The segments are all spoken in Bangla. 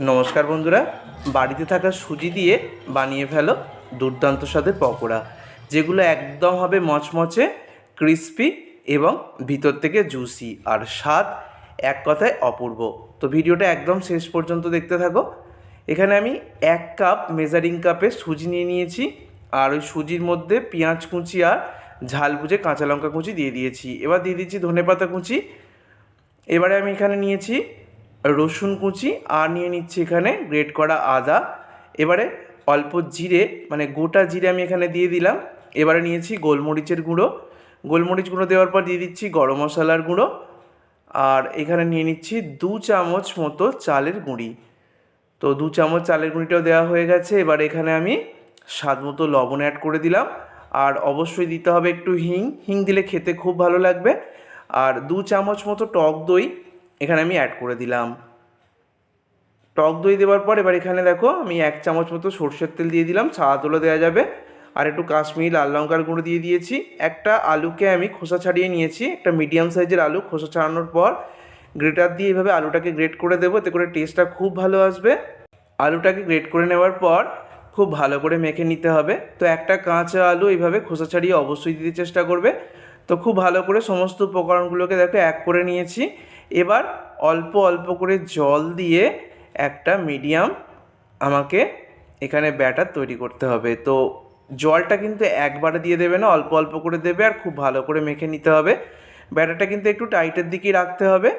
নমস্কার বন্ধুরা, বাড়িতে থাকা সুজি দিয়ে বানিয়ে ফেলো দুর্দান্ত স্বাদের পকোড়া, যেগুলো একদম হবে মচমচে, ক্রিস্পি এবং ভিতর থেকে জুসি, আর স্বাদ এক কথায় অপূর্ব। তো ভিডিওটা একদম শেষ পর্যন্ত দেখতে থাকো। এখানে আমি এক কাপ মেজারিং কাপে সুজি নিয়ে নিয়েছি, আর ওই সুজির মধ্যে পেঁয়াজ কুচি আর ঝাল বুঝে কাঁচা লঙ্কা কুচি দিয়ে দিয়েছি। এবার দিয়ে দিচ্ছি ধনেপাতা কুচি। এবারে আমি এখানে নিয়েছি রসুন কুচি আর নিয়ে নিচ্ছি এখানে গ্রেট করা আদা। এবারে অল্প জিরে মানে গোটা জিরে আমি এখানে দিয়ে দিলাম। এবারে নিয়েছি গোলমরিচের গুঁড়ো। গোলমরিচ গুঁড়ো দেওয়ার পর দিয়ে দিচ্ছি গরম মশলার গুঁড়ো। আর এখানে নিয়ে নিচ্ছি দু চামচ মতো চালের গুঁড়ি। তো দু চামচ চালের গুঁড়িটাও দেওয়া হয়ে গেছে। এবার এখানে আমি স্বাদ মতো লবণ অ্যাড করে দিলাম। আর অবশ্যই দিতে হবে একটু হিং। হিং দিলে খেতে খুব ভালো লাগবে। আর দু চামচ মতো টক দই এখানে আমি অ্যাড করে দিলাম। টক দই দেওয়ার পর এবার এখানে দেখো আমি এক চামচ মতো সর্ষের তেল দিয়ে দিলাম ছাড়া তোলা দেওয়া যাবে। আর একটু কাশ্মীরি লাল লঙ্কার গুঁড়ো দিয়ে দিয়েছি। একটা আলুকে আমি খোসা ছাড়িয়ে নিয়েছি, একটা মিডিয়াম সাইজের আলু খোসা ছাড়ানোর পর গ্রেটার দিয়ে এভাবে আলুটাকে গ্রেট করে দেবো, এতে করে টেস্টটা খুব ভালো আসবে। আলুটাকে গ্রেট করে নেওয়ার পর খুব ভালো করে মেখে নিতে হবে। তো একটা কাঁচা আলু এইভাবে খোসা ছাড়িয়ে অবশ্যই দিতে চেষ্টা করবে। তো খুব ভালো করে সমস্ত উপকরণগুলোকে দেখো এক করে নিয়েছি। এবার অল্প অল্প করে জল দিয়ে একটা মিডিয়াম আমাকে এখানে ব্যাটার তৈরি করতে হবে। তো জলটা কিন্তু একবারে দিয়ে দেবে না, অল্প অল্প করে দেবে আর খুব ভালো করে মেখে নিতে হবে। ব্যাটারটা কিন্তু একটু টাইটের দিকেই রাখতে হবে।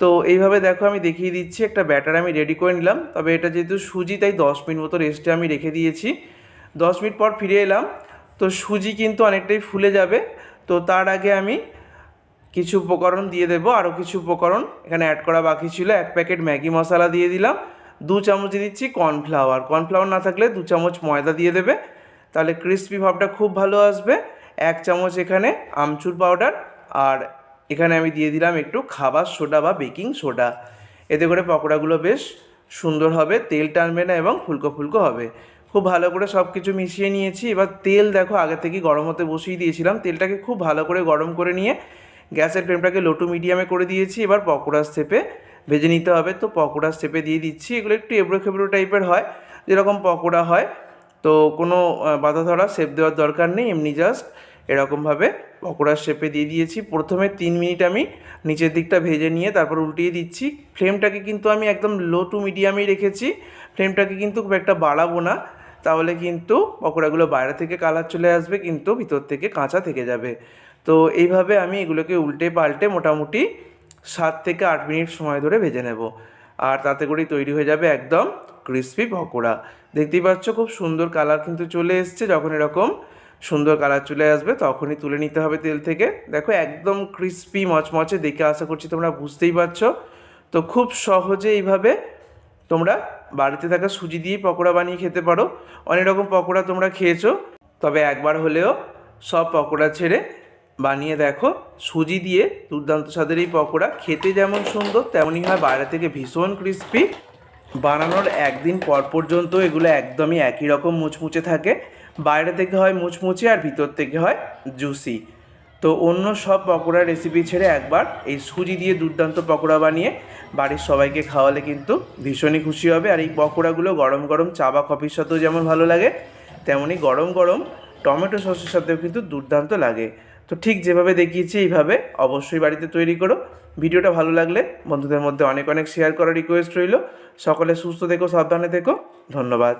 তো এইভাবে দেখো আমি দেখিয়ে দিচ্ছি, একটা ব্যাটার আমি রেডি করে নিলাম। তবে এটা যেহেতু সুজি, তাই দশ মিনিট মতো রেস্টে আমি রেখে দিয়েছি। দশ মিনিট পর ফিরে এলাম। তো সুজি কিন্তু অনেকটাই ফুলে যাবে। তো তার আগে আমি কিছু উপকরণ দিয়ে দেবো আরও কিছু উপকরণ। এখানে অ্যাড করা বাকি ছিল, এক প্যাকেট ম্যাগি মশলা দিয়ে দিলাম। দু চামচ দিয়ে দিচ্ছি কর্নফ্লাওয়ার কর্নফ্লাওয়ার না থাকলে দু চামচ ময়দা দিয়ে দেবে। তাহলে ক্রিস্পি ভাবটা খুব ভালো আসবে। এক চামচ এখানে আমচুর পাউডার আর এখানে আমি দিয়ে দিলাম একটু খাবার সোডা বা বেকিং সোডা এতে করে পকোড়াগুলো বেশ সুন্দর হবে, তেল টানবে না এবং ফুলকো ফুলকো হবে। খুব ভালো করে সব কিছু মিশিয়ে নিয়েছি। এবার তেল দেখো, আগে থেকে গরম হতে বসিয়ে দিয়েছিলাম। তেলটাকে খুব ভালো করে গরম করে নিয়ে গ্যাসের ফ্লেমটাকে লো টু মিডিয়ামে করে দিয়েছি, এবার পকোড়ার শেপে ভেজে নিতে হবে। তো পকোড়ার শেপে দিয়ে দিচ্ছি, এগুলো একটু এবড়ো খেবড়ো টাইপের হয়, যেরকম পকোড়া হয়। তো কোনো বাধা ধরা শেপ দেওয়ার দরকার নেই, এমনি জাস্ট এরকমভাবে পকোড়ার শেপে দিয়ে দিয়েছি। প্রথমে তিন মিনিট আমি নিচের দিকটা ভেজে নিয়ে তারপর উল্টিয়ে দিচ্ছি। ফ্লেমটাকে কিন্তু আমি একদম লো টু মিডিয়ামেই রেখেছি। ফ্লেমটাকে কিন্তু খুব একটা বাড়াবো না, তাহলে কিন্তু পকোড়াগুলো বাইরে থেকে কালার চলে আসবে, কিন্তু ভিতর থেকে কাঁচা থেকে যাবে। তো এইভাবে আমি এগুলোকে উল্টে পাল্টে মোটামুটি সাত থেকে আট মিনিট সময় ধরে ভেজে নেব। আর তাতে করেই তৈরি হয়ে যাবে একদম ক্রিসপি পকোড়া। দেখতেই পাচ্ছ খুব সুন্দর কালার কিন্তু চলে এসছে। যখন এরকম সুন্দর কালার চলে আসবে তখনই তুলে নিতে হবে তেল থেকে। দেখো একদম ক্রিসপি মচমচে দেখে আশা করছি তোমরা বুঝতেই পারছ। তো খুব সহজে এইভাবে তোমরা বাড়িতে থাকা সুজি দিয়েই পকোড়া বানিয়ে খেতে পারো। অনেক রকম পকোড়া তোমরা খেয়েছো। তবে একবার হলেও সব পকোড়া ছেড়ে বানিয়ে দেখো। সুজি দিয়ে দুর্দান্ত স্বাদের এই পকোড়া। খেতে যেমন সুন্দর, তেমনই হয় বাইরে থেকে ভীষণ ক্রিস্পি বানানোর একদিন পর পর্যন্ত এগুলো একদমই একই রকম মুচমুচে থাকে। বাইরে থেকে হয় মুচমুচে আর ভিতর থেকে হয় জুসি তো অন্য সব পকোড়ার রেসিপি ছেড়ে একবার এই সুজি দিয়ে দুর্দান্ত পকোড়া বানিয়ে বাড়ির সবাইকে খাওয়ালে কিন্তু ভীষণই খুশি হবে। আর এই পকোড়াগুলো গরম গরম চা বা কফির সাথেও যেমন ভালো লাগে, তেমনই গরম গরম টমেটো সসের সাথেও কিন্তু দুর্দান্ত লাগে। তো ঠিক যেভাবে দেখিয়েছি, এইভাবে অবশ্যই বাড়িতে তৈরি করো। ভিডিওটা ভালো লাগলে বন্ধুদের মধ্যে অনেক অনেক শেয়ার করার রিকোয়েস্ট রইল। সকলে সুস্থ থেকো, সাবধানে থেকো। ধন্যবাদ।